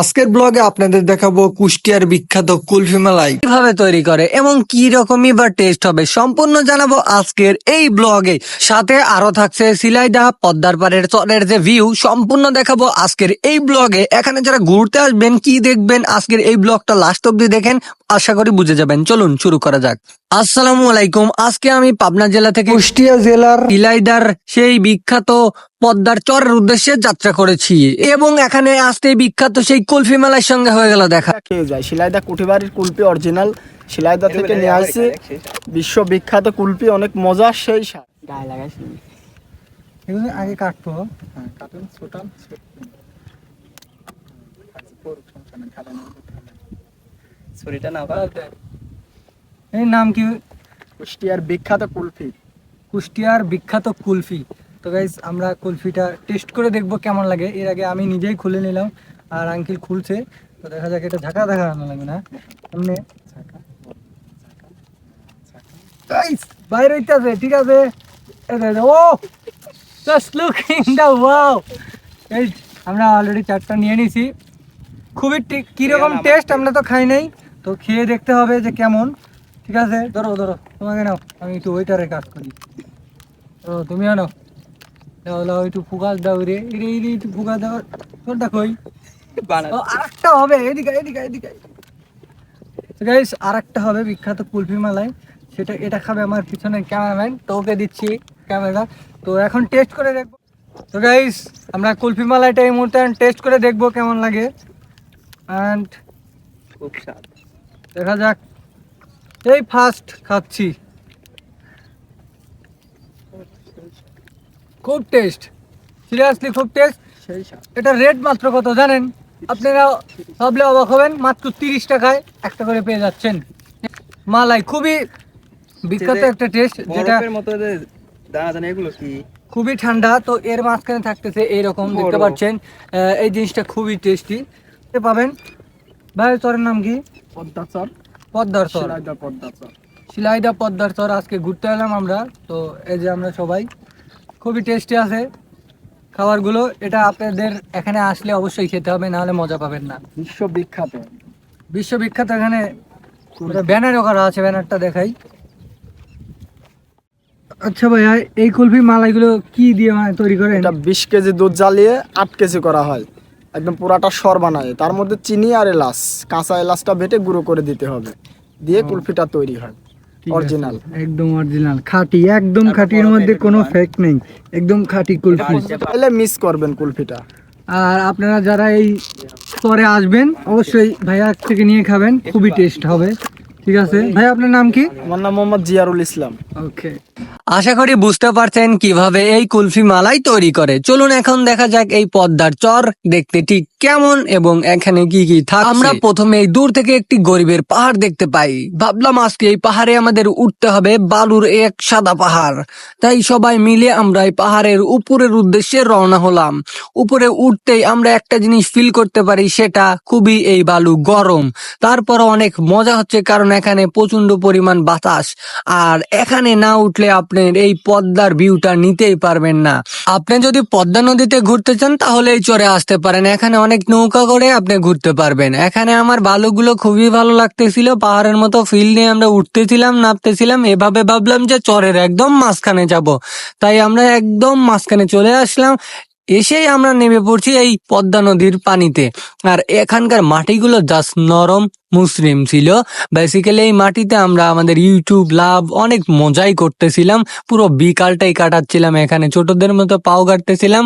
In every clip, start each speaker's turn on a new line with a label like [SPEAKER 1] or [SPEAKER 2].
[SPEAKER 1] আজকের ব্লগে আপনাদের দেখাবো কুষ্টিয়ার বিখ্যাত কুলফি মালাই।
[SPEAKER 2] কীভাবে তৈরি করে এবং কি রকমই বা টেস্ট হবে সম্পূর্ণ জানাব আজকের এই ব্লগে। সাথে আরও থাকছে সিলাইডা পদ্মার পাড়ের চরের যে ভিউ সম্পূর্ণ দেখাবো আজকের এই ব্লগে। এখানে যারা ঘুরতে আসবেন, কি দেখবেন, আজকের এই ব্লগটা লাস্ট অব্দি দেখেন, আশা করি বুঝে যাবেন। চলুন শুরু করা যাক। আসসালামু আলাইকুম। আজকে আমি পাবনা জেলা থেকে
[SPEAKER 1] কুষ্টিয়া জেলার
[SPEAKER 2] ইলাইদার সেই বিখ্যাত পদ্মার চরের উদ্দেশ্যে যাত্রা করেছি এবং এখানে আসতে বিখ্যাত সেই কুলফি মেলার সঙ্গে হয়ে গেল দেখা।
[SPEAKER 3] খেয়ে যায়। শিলাইদা কুঠিবাড়ির কুলপি অরিজিনাল শিলাইদা থেকে নিয়ে আসছে। বিশ্ববিখ্যাত কুলপি অনেক মজা সেই স্বাদ গায়ে লাগাইছি
[SPEAKER 1] এগুলো আগে কাটবো
[SPEAKER 2] এই নাম কি?
[SPEAKER 3] কুষ্টিয়ার বিখ্যাত কুলফি।
[SPEAKER 2] কুষ্টিয়ার বিখ্যাত কুলফি। তো গাইজ আমরা কুলফিটা টেস্ট করে দেখব কেমন লাগে। এর আগে আমি নিজেই খুলে নিলাম আর আঙ্কিল খুলছে। তো দেখা যাক এটা ঝাঁকা দেখা আনা লাগবে না? এমনি বাইরে হইতেছে ঠিক আছে? ও! জাস্ট লুকিং দা ওয়াও এই আমরা অলরেডি চারটা নিয়ে নিছি। খুবই কীরকম টেস্ট আমরা তো খাই নাই। তো খেয়ে দেখতে হবে যে কেমন। ঠিক আছে? ধরো ধরো তোমাকে নাও আমি একটু ওয়েটারে কাজ করি। ও তুমি আনো। দাও দাও একটু ফুকাস দাও রে। রে রে একটু ফুকা দাও। তোরটা কই? ও আরেকটা হবে। এদিকে এদিকে এদিকে। গাইস আরেকটা হবে বিখ্যাত কুলফি মালাই। সেটা এটা খাবে আমার পিছনে ক্যামেরাম্যান তো ওকে দিচ্ছি ক্যামেরা তো এখন টেস্ট করে দেখব। তো গাইস আমরা কুলফি মালাইটা এই মুহূর্তে টেস্ট করে দেখব কেমন লাগে। অ্যান্ড
[SPEAKER 3] খুব স্বাদ।
[SPEAKER 2] দেখা যাক। এই ফার্স্ট খাচ্ছি। খুব টেস্ট সিরিয়াসলি খুব টেস্ট এটা রেট মাত্র কত জানেন? আপনারা ভাবলে অবাক হবেন মাত্র তিরিশ টাকায় একটা করে পেয়ে যাচ্ছেন। মালাই খুবই বিখ্যাত একটা টেস্ট যেটা
[SPEAKER 3] এগুলো কি?
[SPEAKER 2] খুবই ঠান্ডা তো এর মাঝখানে থাকতেছে এইরকম দেখতে। পাচ্ছেন। এই জিনিসটা খুবই টেস্টি পাবেন। ভাই চরের নাম কি?
[SPEAKER 3] পদ্মা চর
[SPEAKER 2] পদ্মার চর
[SPEAKER 3] শিলাইদা পদ্মা
[SPEAKER 2] পদ্মার চর আজকে ঘুরতে এলাম আমরা। তো এই যে আমরা সবাই খুবই টেস্টি আছে খাবারগুলো। এটা আপনাদের এখানে আসলে অবশ্যই খেতে হবে নাহলে মজা পাবেন না।
[SPEAKER 3] বিশ্ববিখ্যাত।
[SPEAKER 2] বিশ্ববিখ্যাত এখানে ব্যানারও করা আছে ব্যানারটা দেখাই। আচ্ছা ভাইয়া এই কুলফি মালাইগুলো কি দিয়ে মানে তৈরি করে
[SPEAKER 3] এটা বিশ কেজি দুধ জ্বালিয়ে আট কেজি করা হয়। একদম পুরাটা সর বানায়। তার মধ্যে চিনি আর এলাচ কাঁচা এলাচটা বেটে গুঁড়ো করে দিতে হবে। দিয়ে কুলফিটা তৈরি হয়। অরিজিনাল
[SPEAKER 2] একদম অরিজিনাল খাঁটি একদম খাঁটির মধ্যে কোনো ফেক নেই। একদম খাঁটি কুলফি।
[SPEAKER 3] তাহলে মিস করবেন কুলফিটা।
[SPEAKER 2] আর আপনারা যারা এই পরে আসবেন অবশ্যই ভাইয়া থেকে নিয়ে খাবেন খুবই টেস্ট হবে। ঠিক আছে। ভাই আপনার নাম কি?
[SPEAKER 3] আমার নাম মোহাম্মদ জিয়ারুল ইসলাম।
[SPEAKER 2] ওকে আশা করি বুঝতে পারছেন কীভাবে এই কুলফি মালাই তৈরি করে। চলুন এখন দেখা যাক এই পদ্মার চর দেখতে ঠিক কেমন এবং এখানে কি কি থাকে আমরা প্রথমে দূর থেকে একটি গরিবের পাহাড় দেখতে পাই। ভাবলাম আজকে এই পাহাড়ে আমাদের উঠতে হবে বালুর এক সাদা পাহাড়। তাই সবাই মিলে আমরা এই পাহাড়ের উপরের উদ্দেশ্যে রওনা হলাম। উপরে উঠতেই আমরা একটা জিনিস ফিল করতে পারি, সেটা খুবই এই বালু গরম। তারপর অনেক মজা হচ্ছে কারণ এখানে প্রচণ্ড পরিমাণ বাতাস। আর এখানে না উঠলে আপনার এই পদ্মার ভিউটা নিতেই পারবেন না। আপনি যদি পদ্মা নদীতে ঘুরতে চান তাহলে এই চরে আসতে পারেন। এখানে অনেক নৌকা করে আপনি ঘুরতে পারবেন। এখানে আমার বালুগুলো খুবই ভালো লাগতেছিল, পাহাড়ের মতো ফিল নিয়ে আমরা উঠতেছিলাম, নামতেছিলাম, এভাবে ভাবলাম যে চরের একদম মাঝখানে যাব। তাই আমরা একদম মাঝখানে চলে আসলাম, এসেই আমরা নেমে পড়ছি এই পদ্মা নদীর পানিতে। আর এখানকার মাটিগুলো জাস্ট নরম মুসলিম ছিল। বেসিক্যালি এই মাটিতে আমরা আমাদের ইউটিউব লাভ অনেক মজাই করতেছিলাম। পুরো বিকালটাই কাটাচ্ছিলাম এখানে। ছোটদের মতো পাও কাটতেছিলাম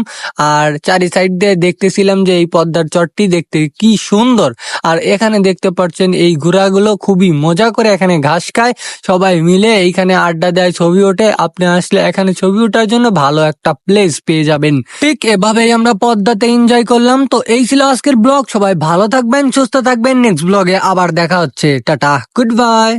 [SPEAKER 2] আর চারি সাইড দিয়ে দেখতেছিলাম যে এই পদ্মার চটটি দেখতে কি সুন্দর। আর এখানে দেখতে পাচ্ছেন এই ঘোড়াগুলো খুবই মজা করে এখানে ঘাস খায়। সবাই মিলে এইখানে আড্ডা দেয়, ছবি ওঠে। আপনি আসলে এখানে ছবি ওঠার জন্য ভালো একটা প্লেস পেয়ে যাবেন। ঠিক এভাবেই আমরা পদ্মাতে এনজয় করলাম। তো এই ছিল আজকের ব্লগ। সবাই ভালো থাকবেন, সুস্থ থাকবেন। নেক্সট ব্লগে আবার দেখা হচ্ছে। Tata good bye.